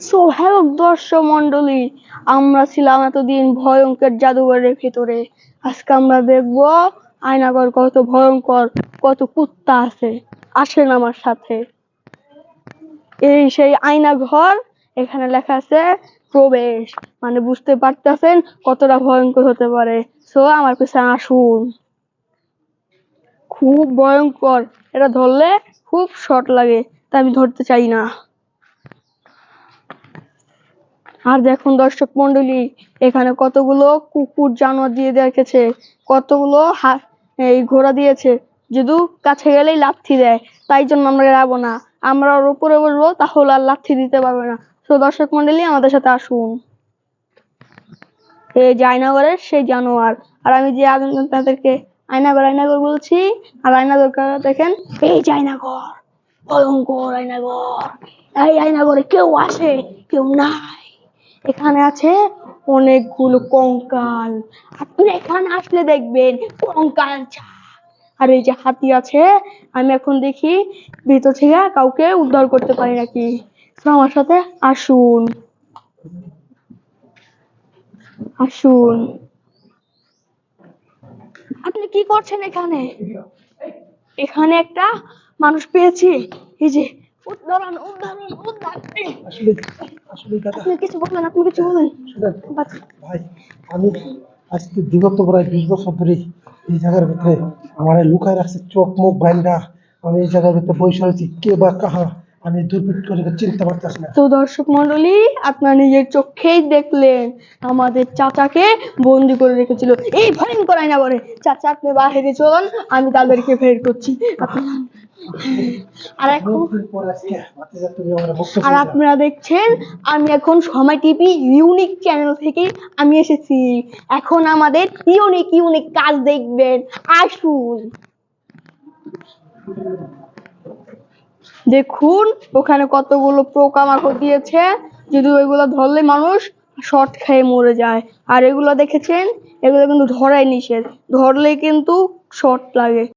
So hello দর্শক মন্ডলী আমরা ছিলাম এতদিন ভয়ঙ্কর জাদুঘরের ভিতরে। আজকে আমরা দেখব আয়নাঘর কত ভয়ঙ্কর, কত কুত্তা আছে। আসেন আমার সাথে। এই সেই আয়নাঘর, এখানে লেখা আছে প্রবেশ। মানে বুঝতে পারতেছেন কতটা ভয়ঙ্কর হতে পারে। সো আমার পিছনে আসুন। খুব ভয়ঙ্কর। এটা ধরলে খুব শর্ট লাগে, তাই আমি ধরতে চাই না। আর দেখুন দর্শক মন্ডলী, এখানে কতগুলো কুকুর, জানোয়ার দিয়ে রেখেছে কতগুলো এই ঘোড়া দিয়েছে। যদি কাছে গেলেই লাথি দেয়, তাই জন্য আমরা যাব না। আমরা ওর উপরে বলব, তাহলে আর লাথি দিতে পারবে না। তো দর্শক মন্ডলী, আমাদের সাথে আসুন। এই যে আয়নাগরের সেই জানোয়ার। আর আমি যে তাদেরকে আয়নাগর আয়নাগর বলছি, আর আয়নাগর দেখেন? এই যে আয়নাগর, ভয়ঙ্কর আয়নাগর। এই আয়নাগরে কেউ আসে, কেউ নাই। এখানে আছে অনেকগুলো কঙ্কাল। আপনি এখানে আসলে দেখবেন কঙ্কাল আর এই যে হাতি আছে, আমি এখন দেখি ভিতর থেকে কাউকে উদ্ধার করতে পারি নাকি? আমার সাথে আসুন। আসুন। আপনি কি করছেন এখানে? এখানে একটা মানুষ পেয়েছি। এই যে উদ্ধারণ উদ্ধারণ উদ্ধার আসলে আসলে দাদা কিছু বলবেন আপনি কিছু বলেন। ভাই আমি আজকে বিগত প্রায় বিশ বছর ধরে এই জায়গার ভিতরে আমার লুকায় রাখছে চোখ মুখ বাইন্দা আমি এই জায়গার ভিতরে বসে রয়েছি কে বা কাহা আমি দুর্বৃত্ত করে চিনতে পারতেছি না। তো দর্শক মন্ডলী আপনারা নিজের চোখেই দেখলেন আমাদের চাচাকে বন্দি করে রেখেছিল। এই ভয়ঙ্কর আয়না বলে চাচা আপনি বাহিরে চলুন আমি তাদেরকে বের করছি। আপনি- আর এখন আর আপনারা দেখছেন আমি এখন সময় টিভি ইউনিক চ্যানেল থেকে আমি এসেছি। এখন আমাদের ইউনিক ইউনিক কাজ দেখবেন। আসুন। দেখুন ওখানে কতগুলো পোকামাকড় দিয়েছে। যদি ওইগুলো ধরলে মানুষ শর্ট খেয়ে মরে যায়। আর এগুলো দেখেছেন? এগুলো কিন্তু ধরাই নিষেধ। ধরলে কিন্তু শর্ট লাগে।